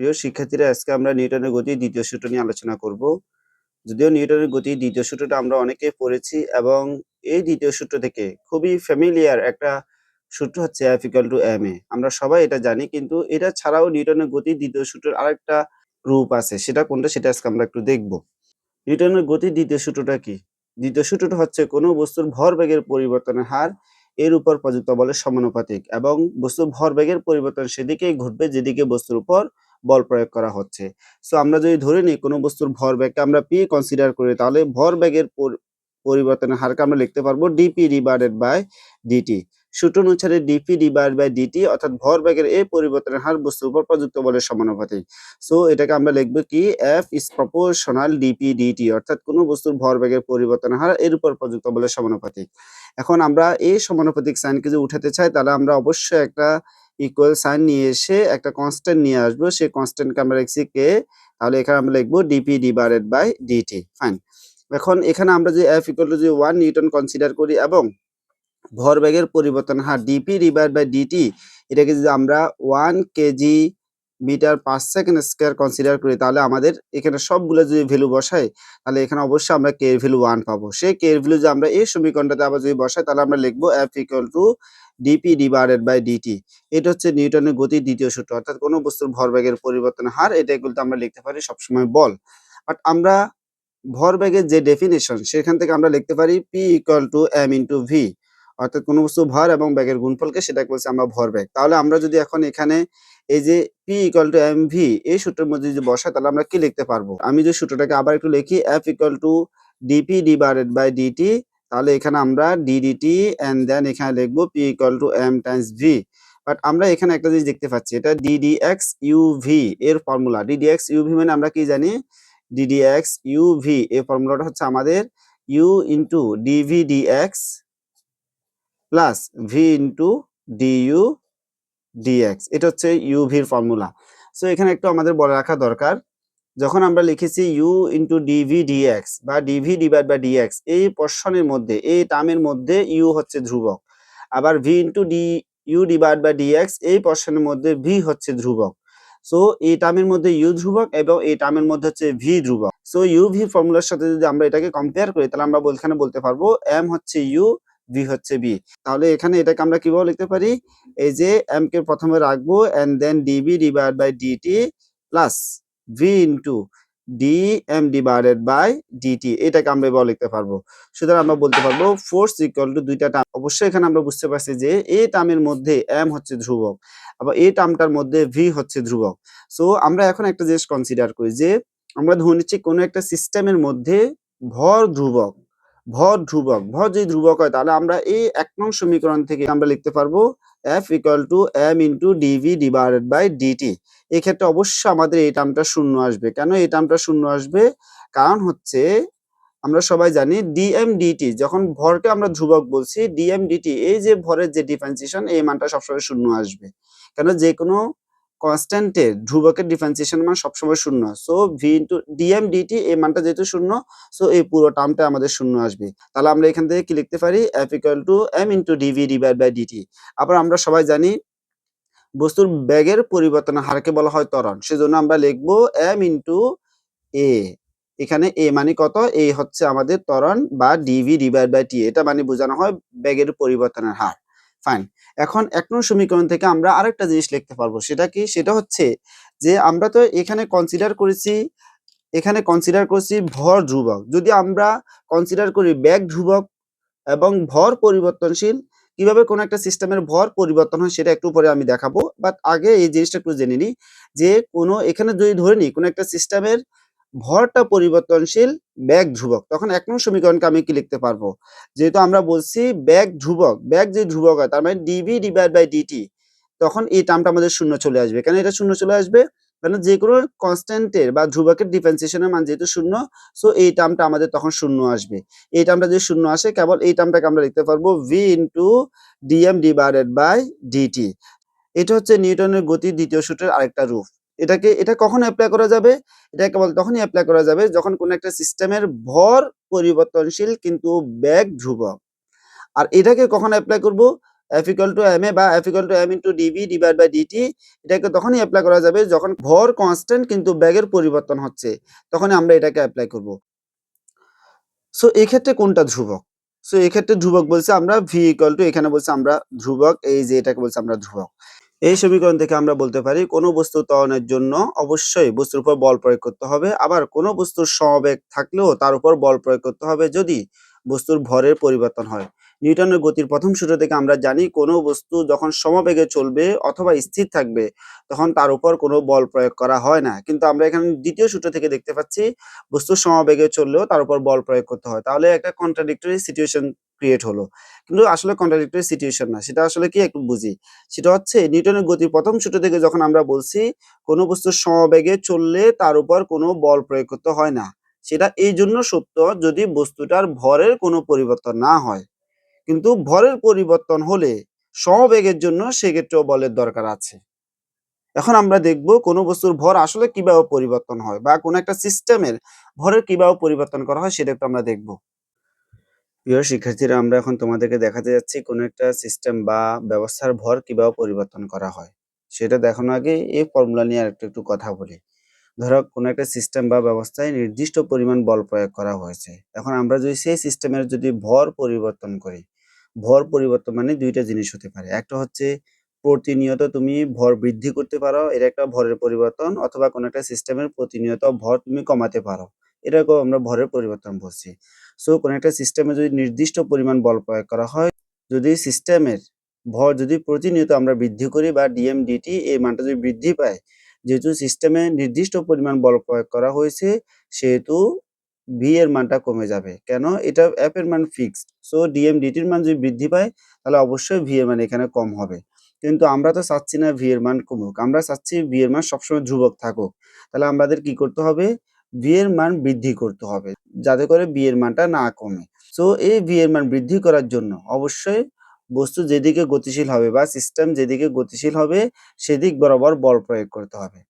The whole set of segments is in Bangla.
প্রিয় শিক্ষার্থীরা, আজকে আমরা নিউটনের গতির দ্বিতীয় সূত্র নিয়ে আলোচনা করব। যদিও নিউটনের গতির দ্বিতীয় সূত্রটা আমরা অনেকেই পড়েছি এবং এই দ্বিতীয় সূত্র থেকে খুবই ফ্যামিলিয়ার একটা সূত্র হচ্ছে F equal to M A আমরা সবাই এটা জানি, কিন্তু এটা ছাড়াও নিউটনের গতি দ্বিতীয় সূত্রের আরেকটা রূপ আছে। সেটা কোনটা সেটা আজকে আমরা একটু দেখব। নিউটনের গতির দ্বিতীয় সূত্রটা কি? দ্বিতীয় সূত্রটা হচ্ছে কোনো বস্তুর ভর ভরবেগের পরিবর্তনের হার এর উপর প্রযুক্ত বলের সমানুপাতিক এবং বস্তুর ভরবেগের পরিবর্তন সেদিকেই ঘটবে, যেদিকে বস্তুর উপর বল প্রয়োগ করা হচ্ছে। সো আমরা যদি ধরে নিই কোনো বস্তুর ভরবেগকে আমরা পি কনসিডার করি, তাহলে ভরবেগের পর- পরিবর্তনের হারকে আমরা লিখতে পারব ডিপি ডিভাইডেড বাই ডিটি সূত্র অনুসারে ডিপি ডিভাইড বাই ডিটি অর্থাৎ ভরবেগের এই পরিবর্তনের হার বস্তুর উপর প্রযুক্ত বলের সমানুপাতিক। সো এটাকে আমরা লিখব কি? F is proportional DP DT অর্থাৎ কোনো বস্তুর ভরবেগের পরিবর্তনের হার এর উপর প্রযুক্ত বলের সমানুপাতিক। এখন আমরা এই সমানুপাতিক সাইনকে যদি উঠাতে চাই, তাহলে আমরা অবশ্যই একটা ইকুয়াল সাইন নিয়ে এসে একটা কনস্ট্যান্ট নিয়ে আসব। সেই কনস্ট্যান্টকে আমরা লিখছি কে তাহলে এখানে আমরা লিখব DP divided by DT fine এখন এখানে আমরা যে এফ ইকুয়াল টু যে ওয়ান নিউটন কনসিডার করি এবং ভরবেগের পরিবর্তন হার ডিপি ডিভাইড বাই ডিটি এটাকে যদি আমরা one KG metre per second square consider করি, তাহলে আমাদের এখানে সবগুলো যদি ভ্যালু বসাই তাহলে এখানে অবশ্যই আমরা কে এর ভ্যালু ওয়ান পাবো। সেই কে এর ভ্যালু যদি আমরা এই সমীকরণটাতে আবার যদি বসাই, তাহলে আমরা লিখব F equal to DP divided by DT এটা হচ্ছে নিউটনের গতির দ্বিতীয় সূত্র, অর্থাৎ কোনো বস্তুর ভরবেগের পরিবর্তনের হার, এটা কিন্তু আমরা লিখতে পারি সবসময় বল। বাট আমরা ভরবেগের যে ডেফিনেশন সেখান থেকে আমরা লিখতে পারি P equal to M into V অর্থাৎ কোনো বস্তু ভর এবং বেগের গুণফলকে সেটাকে বলছি আমরা ভরবেগ। তাহলে আমরা যদি এখন এখানে এই যে P equal to M V এই সূত্রের মধ্যে যদি বসাই, তাহলে আমরা কি লিখতে পারব? আমি যে সূত্রটাকে আবার একটু লিখি F equal to DP divided by DT তাহলে এখানে আমরা ডিডিটি এন্ড দেন এখানে লিখব P equal to M times V but আমরা এখানে একটা জিনিস দেখতে পাচ্ছি, এটা ডিডিএক্স ইউভি এর ফর্মুলা ডিডিএক্স ইউভি মানে আমরা কি জানি? ডিডিএক্স ইউভি এই ফর্মুলাটা হচ্ছে আমাদের U into DVDX plus V into DU DX এটা হচ্ছে ইউভির ফর্মুলা সো এখানে একটু আমাদের বলে রাখা দরকার। যখন আমরা লিখেছি ইউ ইন্টু ডিভি ডিএক্স বা ডিভি ডিভাইড বাই ডিএক্স এই পোর্শনের মধ্যে, এই টার্মের মধ্যে ইউ হচ্ছে ধ্রুবক। আবার V into D U divide by DX এই পোর্শনের মধ্যে ভি হচ্ছে ধ্রুবক। সো এই টার্মের মধ্যে ইউ ধ্রুবক এবং এই টার্মের মধ্যে হচ্ছে ভি ধ্রুবক। সো ইউ ভি ফর্মুলার সাথে যদি আমরা এটাকে কম্পেয়ার করি, তাহলে আমরা এখানে বলতে পারব এম হচ্ছে ইউ ভি হচ্ছে বি তাহলে এখানে এটাকে আমরা কীভাবে লিখতে পারি? এই যে এম কে প্রথমে রাখব and then DB divide by DT plus V into D M divided by DT এটাকে আমরা এবার লিখতে পারব। সুতরাং আমরা বলতে পারব ফোর্স ইকুয়াল টু দুইটা টার্ম অবশ্যই এখানে আমরা বুঝতে পারছি যে এ টার্মের মধ্যে এম হচ্ছে ধ্রুবক, আবার এ টার্মটার মধ্যে ভি হচ্ছে ধ্রুবক। সো আমরা এখন একটা জিনিস কনসিডার করি যে আমরা ধরে নিচ্ছি কোনো একটা সিস্টেমের মধ্যে ভর ধ্রুবক। ভর ধ্রুবক, ভর যদি ধ্রুবক হয়, তাহলে আমরা এই এক নং সমীকরণ থেকে আমরা লিখতে পারব F equal to M into DV divided by DT এক্ষেত্রে অবশ্যই আমাদের এই টার্মটা শূন্য আসবে। কেন এই টার্মটা শূন্য আসবে? কারণ হচ্ছে আমরা সবাই জানি ডিএম ডিটি যখন ভরকে আমরা ধ্রুবক বলছি ডিএম ডিটি এই যে ভরের যে ডিফারেন্সিয়েশন এই মানটা সবসময় শূন্য আসবে। কেন? যে কোনো কনস্ট্যান্টের ধ্রুবকের ডিফারেন্সিয়েশন মান সবসময় শূন্য। So V into DM DT এই মানটা যেহেতু শূন্য সো এই পুরো টার্মটা আমাদের শূন্য আসবে। তাহলে আমরা এখান থেকে কি লিখতে পারি? F equal to M into DV divide by DT আবার আমরা সবাই জানি, বস্তুর বেগের পরিবর্তনের হারকে বলা হয় ত্বরণ। সেজন্য আমরা লিখব এম ইন্টু এ এখানে এ মানে কত? এ হচ্ছে আমাদের ত্বরণ বা ডিভি ডিভাইড বাই টি এটা মানে বোঝানো হয় বেগের পরিবর্তনের হার। ফাইন এখন এক নং সমীকরণ থেকে আমরা আরেকটা জিনিস লিখতে পারব। সেটা কি? সেটা হচ্ছে যে আমরা তো এখানে কনসিডার করেছি, এখানে কনসিডার করছি ভর ধ্রুবক। যদি আমরা কনসিডার করি ব্যাগ ধ্রুবক এবং ভর পরিবর্তনশীল, কীভাবে কোন একটা সিস্টেমের ভর পরিবর্তন হয় সেটা একটু পরে আমি দেখাবো। বাট আগে এই জিনিসটা একটু জেনে নিই যে কোনো, এখানে যদি ধরে নিই কোনো একটা সিস্টেমের ভরটা পরিবর্তনশীল ব্যাগ ধ্রুবক। তখন এক নং সমীকরণকে আমি কি লিখতে পারব? যেহেতু আমরা বলছি ব্যাগ ধ্রুবক, ব্যাগ যে ধ্রুবক হয়, তার মানে ডিভি ডিভাইড বাই ডিটি তখন এই টার্মটা আমাদের শূন্য চলে আসবে। কেন এটা শূন্য চলে আসবে? কারণ যে কোনো কনস্ট্যান্টের বা ধ্রুবকের ডিফারেন্সিয়েশনের মান যেহেতু শূন্য সো এই টার্মটা আমাদের তখন শূন্য আসবে। এই টার্মটা যদি শূন্য আসে, কেবল এই টার্মটাকে আমরা লিখতে পারব V into DM divided by DT এটা হচ্ছে নিউটনের গতির দ্বিতীয় সূত্রের আরেকটা রূপ। এটাকে, এটা কখন অ্যাপ্লাই করা যাবে? এটা কেবল তখনই অ্যাপ্লাই করা যাবে যখন কোনো একটা সিস্টেমের ভর পরিবর্তনশীল কিন্তু ব্যাগ ধ্রুবক। আর এটাকে কখন অ্যাপ্লাই করব? F equal to M A বা F equal to M into DB divide by DT এটাকে তখনই অ্যাপ্লাই করা যাবে যখন ভর কনস্ট্যান্ট কিন্তু ব্যাগের পরিবর্তন হচ্ছে, তখনই আমরা এটাকে অ্যাপ্লাই করব। সো এই ক্ষেত্রে কোনটা ধ্রুবক? সো এই ক্ষেত্রে ধ্রুবক বলছে আমরা ভি ইকুয়াল টু এখানে বলছে আমরা ধ্রুবক, এই যে এটাকে বলছে আমরা ধ্রুবক। এই সমীকরণ থেকে আমরা বলতে পারি, কোনো বস্তু ত্বরণের জন্য অবশ্যই বস্তুর উপর বল প্রয়োগ করতে হবে। আবার কোনো বস্তুর সমবেগ থাকলেও তার উপর বল প্রয়োগ করতে হবে যদি বস্তুর ভরের পরিবর্তন হয়। নিউটনের গতির প্রথম সূত্র থেকে আমরা জানি, কোনো বস্তু যখন সমবেগে চলবে অথবা স্থির থাকবে, তখন তার উপর কোনো বল প্রয়োগ করা হয় না। কিন্তু আমরা এখানে দ্বিতীয় সূত্র থেকে দেখতে পাচ্ছি বস্তুর সমবেগে চললেও তার উপর বল প্রয়োগ করতে হয়। তাহলে একটা কন্ট্রাডিক্টরি সিচুয়েশন ক্রিয়েট হলো। কিন্তু আসলে কন্ট্রাডিক্টরি সিচুয়েশন না, সেটা আসলে কি একটু বুঝি? সেটা হচ্ছে নিউটনের গতির প্রথম সূত্র থেকে যখন আমরা বলছি, কোনো বস্তু সমবেগে চললে তার উপর কোনো বল প্রয়োগ করতে হয় না। সেটা এই জন্য সত্য যদি বস্তুটার ভরের কোনো পরিবর্তন না হয়। কিন্তু ভরের পরিবর্তন হলে সমবেগের জন্য সেক্ষেত্রেও বলের দরকার আছে। এখন আমরা দেখব কোনো বস্তুর ভর আসলে কীভাবে পরিবর্তন হয় বা কোনো একটা সিস্টেমের ভরের কীভাবে পরিবর্তন করা হয় সেটা একটু আমরা দেখব। প্রিয় শিক্ষার্থীরা, আমরা এখন তোমাদেরকে দেখাতে যাচ্ছি কোনো একটা সিস্টেম বা ব্যবস্থার ভর কীভাবে পরিবর্তন করা হয়। সেটা দেখানোর আগে এই ফর্মুলা নিয়ে আরেকটু, একটু কথা বলি। ধরো, কোনো একটা সিস্টেম বা ব্যবস্থায় নির্দিষ্ট পরিমাণ বল প্রয়োগ করা হয়েছে। এখন আমরা যদি সেই সিস্টেমের যদি ভর পরিবর্তন করি, ভর পরিবর্তন মানে দুইটা জিনিস হতে পারে। একটা হচ্ছে প্রতিনিয়ত তুমি ভর বৃদ্ধি করতে পারো এটা একটা ভরের পরিবর্তন, অথবা কোনো একটা সিস্টেমের প্রতিনিয়ত ভর তুমি কমাতে পারো। এটাকেও আমরা ভরের পরিবর্তন বলছি। সো কোনো একটা সিস্টেমে যদি নির্দিষ্ট পরিমাণ বল প্রয়োগ করা হয়, যদি সিস্টেমের ভর যদি প্রতিনিয়ত আমরা বৃদ্ধি করি বা ডিএম ডিটি এই মানটা যদি বৃদ্ধি পায়, যেহেতু সিস্টেমে নির্দিষ্ট পরিমাণ বল প্রয়োগ করা হয়েছে, সেহেতু ভি এর মানটা কমে যাবে। কেন? এটা এর মান ফিক্সড সো ডিএম ডিটির মান যদি বৃদ্ধি পায়, তাহলে অবশ্যই ভি এর মান এখানে কম হবে। কিন্তু আমরা তো চাচ্ছি না ভি এর মান কমুক। আমরা চাচ্ছি ভি এর মান সবসময় ধ্রুবক থাকুক। তাহলে আমাদের কি করতে হবে? এর মান বৃদ্ধি করতে হবে, যাতে করে বিয়ের মানটা না কমে। সো এই বিয়ের মান বৃদ্ধি করার জন্য অবশ্যই বস্তু যেদিকে গতিশীল হবে বা সিস্টেম যেদিকে গতিশীল হবে, সেদিক বরাবর বল প্রয়োগ করতে হবে।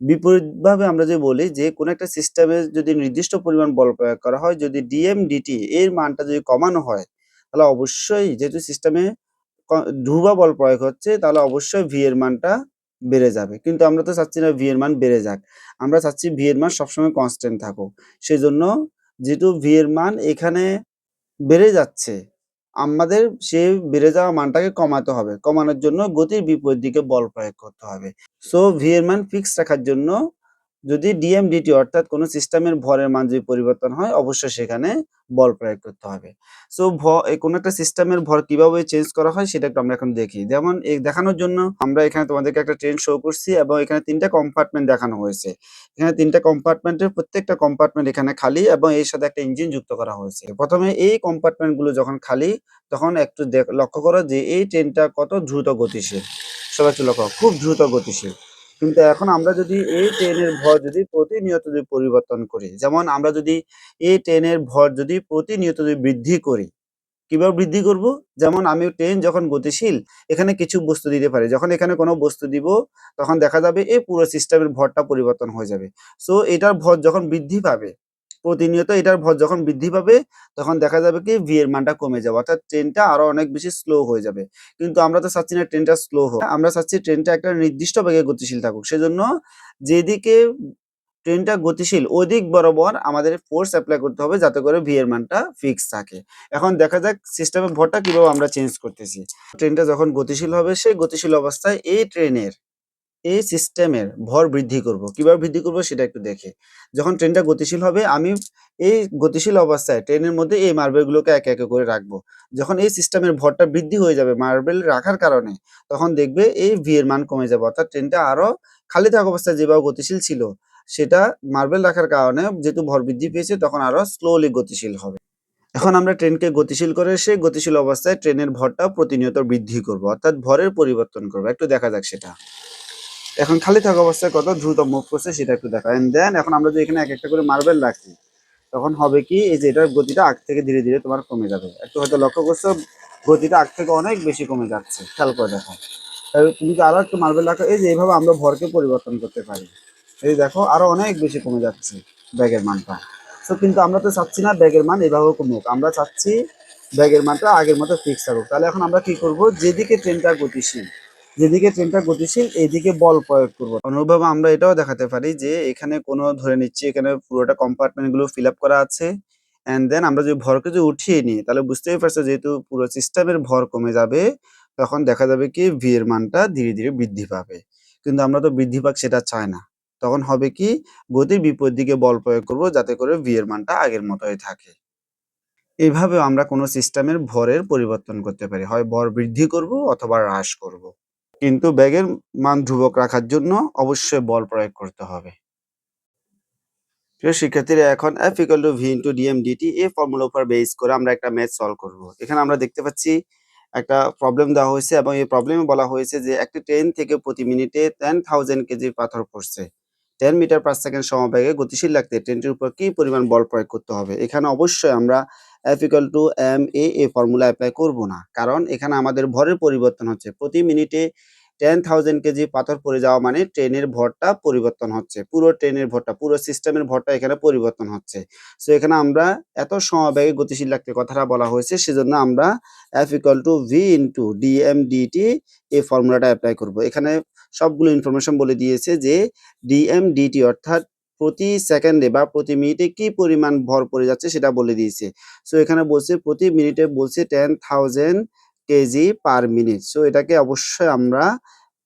বিপরীতভাবে আমরা যে বলি যে, কোনো একটা সিস্টেমে যদি নির্দিষ্ট পরিমাণ বল প্রয়োগ করা হয়, যদি ডিএম ডিটি এর মানটা যদি কমানো হয়, তাহলে অবশ্যই যেহেতু সিস্টেমে ধ্রুবা বল প্রয়োগ হচ্ছে, তাহলে অবশ্যই ভি এর মানটা বেড়ে যাবে। কিন্তু আমরা তো চাচ্ছি না ভি এর মান বেড়ে যাক। আমরা চাচ্ছি ভি এর মান সবসময় কনস্ট্যান্ট থাকুক। সেই জন্য যেহেতু ভি এর মান এখানে বেড়ে যাচ্ছে, আমাদের সে বেড়ে যাওয়া মানটাকে কমাতে হবে। কমানোর জন্য গতির বিপরীত দিকে বল প্রয়োগ করতে হবে। সো ভি এর মান ফিক্স রাখার জন্য যদি ডিএম ডিটি অর্থাৎ কোনো সিস্টেমের ভরের মান যদি পরিবর্তন হয়, অবশ্যই সেখানে বল প্রয়োগ করতে হবে। সো ভ কোনো একটা সিস্টেমের ভর কীভাবে চেঞ্জ করা হয় সেটা একটু আমরা এখন দেখি। যেমন দেখানোর জন্য আমরা এখানে তোমাদেরকে একটা ট্রেন শো করছি এবং এখানে তিনটা কম্পার্টমেন্ট দেখানো হয়েছে। এখানে তিনটা কম্পার্টমেন্টের প্রত্যেকটা কম্পার্টমেন্ট এখানে খালি এবং এর সাথে একটা ইঞ্জিন যুক্ত করা হয়েছে। প্রথমে এই কম্পার্টমেন্টগুলো যখন খালি, তখন একটু লক্ষ্য করো যে এই ট্রেনটা কত দ্রুত গতিশীল। সবাই একটু লক্ষ্য খুব দ্রুত গতিশীল। কিন্তু এখন আমরা যদি এই ট্রেনের ভর যদি প্রতিনিয়ত যদি পরিবর্তন করি, যেমন আমরা যদি এই ট্রেনের ভর যদি প্রতিনিয়ত যদি বৃদ্ধি করি, কীভাবে বৃদ্ধি করব? যেমন আমি ট্রেন যখন গতিশীল, এখানে কিছু বস্তু দিতে পারি। যখন এখানে কোনো বস্তু দিব, তখন দেখা যাবে এই পুরো সিস্টেমের ভরটা পরিবর্তন হয়ে যাবে। সো এটার ভর যখন বৃদ্ধি পাবে প্রতিনিয়ত এটার ভর যখন বৃদ্ধি পাবে, তখন দেখা যাবে কি ভি এর মানটা কমে যাবে। অর্থাৎ ট্রেনটা আরও অনেক বেশি স্লো হয়ে যাবে। কিন্তু আমরা তো চাচ্ছি না ট্রেনটা স্লো হোক। আমরা চাচ্ছি ট্রেনটা একটা নির্দিষ্ট বেগে গতিশীল থাকুক। সেজন্য যেদিকে ট্রেনটা গতিশীল, ওদিক বরাবর আমাদের ফোর্স অ্যাপ্লাই করতে হবে যাতে করে ভি এর মানটা ফিক্স থাকে। এখন দেখা যাক সিস্টেমের ভরটা কীভাবে আমরা চেঞ্জ করতেছি। ট্রেনটা যখন গতিশীল হবে, সেই গতিশীল অবস্থায় এই ট্রেনের এই সিস্টেমের ভর বৃদ্ধি করব। কীভাবে বৃদ্ধি করব সেটা একটু দেখে। যখন ট্রেনটা গতিশীল হবে, আমি এই গতিশীল অবস্থায় ট্রেনের মধ্যে এই মার্বেলগুলোকে একে একে করে রাখব। যখন এই সিস্টেমের ভরটা বৃদ্ধি হয়ে যাবে মার্বেল রাখার কারণে, তখন দেখবে এই ভি এর মান কমে যাবে। অর্থাৎ ট্রেনটা আরও খালি থাকা অবস্থায় যেভাবে গতিশীল ছিল, সেটা মার্বেল রাখার কারণে যেহেতু ভর বৃদ্ধি পেয়েছে, তখন আরও স্লোলি গতিশীল হবে। এখন আমরা ট্রেনকে গতিশীল করে এসে গতিশীল অবস্থায় ট্রেনের ভরটা প্রতিনিয়ত বৃদ্ধি করব, অর্থাৎ ভরের পরিবর্তন করব। একটু দেখা যাক সেটা। এখন খালি থাকা অবস্থায় কত দ্রুত মুভ করছে সেটা একটু দেখা। এন্ড দেন এখন আমরা যদি এখানে এক একটা করে মার্বেল রাখি তখন হবে কি, এই যে এটার গতিটা আগ থেকে ধীরে ধীরে তোমার কমে যাবে। একটু হয়তো লক্ষ্য করছ, গতিটা আগ থেকে অনেক বেশি কমে যাচ্ছে, খেয়াল করে দেখো। তুমি যদি আরও একটু মার্বেল রাখো? এই যে এইভাবে আমরা ভরকে পরিবর্তন করতে পারি। এই দেখো আরও অনেক বেশি কমে যাচ্ছে ব্যাগের মানটা। সো কিন্তু আমরা তো চাচ্ছি না ব্যাগের মান এভাবে কমুক, আমরা চাচ্ছি ব্যাগের মানটা আগের মতো ফিক্স থাকুক। তাহলে এখন আমরা কি করব? যেদিকে ট্রেনটা গতিশীল যেদিকে ট্রেনটা গতিশীল, এইদিকে বল প্রয়োগ করব। অনুরূপভাবে আমরা এটাও দেখাতে পারি যে এখানে কোনো, ধরে নিচ্ছি এখানে পুরোটা কম্পার্টমেন্টগুলো ফিল আপ করা আছে অ্যান্ড দেন আমরা যদি ভরকে যদি উঠিয়ে নিই, তাহলে বুঝতেই পারছ যেহেতু পুরো সিস্টেমের ভর কমে যাবে, তখন দেখা যাবে কি ভি এর মানটা ধীরে ধীরে বৃদ্ধি পাবে। কিন্তু আমরা তো বৃদ্ধি পাক সেটা চাই না। তখন হবে কি, গতির বিপরীত দিকে বল প্রয়োগ করব যাতে করে ভি এর মানটা আগের মতোই থাকে। এইভাবে আমরা কোনো সিস্টেমের ভরের পরিবর্তন করতে পারি। হয় ভর বৃদ্ধি করব অথবা হ্রাস করব। কিন্তু ব্যাগের মান ধ্রুবক রাখার জন্য অবশ্যই বল প্রয়োগ করতে হবে। প্রিয় শিক্ষার্থীরা, এখন F equal to V into DM DT এই ফর্মুলা উপর বেস করে আমরা একটা ম্যাথ সলভ করব। এখানে আমরা দেখতে পাচ্ছি একটা প্রবলেম দেওয়া হয়েছে এবং এই প্রবলেমে বলা হয়েছে যে একটি ট্রেন থেকে প্রতি মিনিটে টেন থাউজেন্ড কেজি পাথর পড়ছে। টেন মিটার পার সেকেন্ড সমবেগে গতিশীল রাখতে ট্রেনটির উপর কি পরিমাণ বল প্রয়োগ করতে হবে? এখানে অবশ্যই আমরা F equal to M A A formula apply করব না। কারণ এখানে আমাদের ভরের পরিবর্তন হচ্ছে। প্রতি মিনিটে টেন থাউজেন্ড কেজি পাথর পড়ে যাওয়া মানে ট্রেনের ভরটা পরিবর্তন হচ্ছে। পুরো ট্রেনের ভরটা, পুরো সিস্টেমের ভরটা এখানে পরিবর্তন হচ্ছে। সো এখানে আমরা এত সমবেগে গতিশীল রাখতে কথাটা বলা হয়েছে, সেজন্য আমরা F equal to V into DM DT এই ফর্মুলাটা অ্যাপ্লাই করব। এখানে সবগুলো ইনফরমেশন বলে দিয়েছে যে ডিএম ডিটি অর্থাৎ প্রতি সেকেন্ডে বা প্রতি মিনিটে কি পরিমাণ ভর পড়ে যাচ্ছে সেটা বলে দিয়েছে। সো এখানে বলছে প্রতি মিনিটে বলছে ten thousand KG per minute so এটাকে অবশ্যই আমরা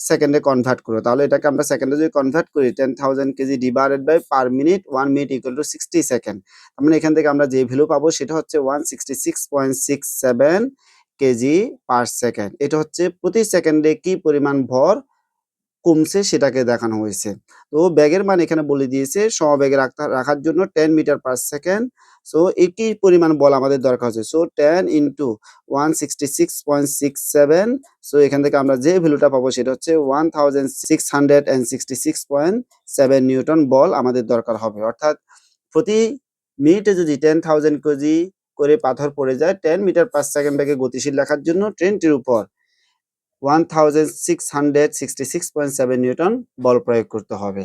সেকেন্ডে কনভার্ট করব। তাহলে এটাকে আমরা সেকেন্ডে যদি কনভার্ট করি ten thousand KG divided by per minute one minute equal to sixty second মানে এখান থেকে আমরা যে ভ্যালু পাবো সেটা হচ্ছে one sixty six point six seven KG per second এটা হচ্ছে প্রতি সেকেন্ডে কি পরিমাণ ভর কমছে, সেটাকে দেখানো হয়েছে। তো ব্যাগের মান এখানে বলে দিয়েছে, সমবেগে রাখতে, রাখার জন্য ten metre per second so একই পরিমাণ বল আমাদের দরকার হচ্ছে so ten into one sixty six point six seven so এখান থেকে আমরা যে ভ্যালুটা পাবো সেটা হচ্ছে one thousand six hundred and sixty six point seven newton বল আমাদের দরকার হবে। অর্থাৎ প্রতি মিনিটে যদি টেন থাউজেন্ড কেজি করে পাথর পড়ে যায় টেন মিটার পার সেকেন্ড ব্যাগে গতিশীল রাখার জন্য ট্রেনটির উপর one thousand six hundred sixty six point seven newton বল প্রয়োগ করতে হবে।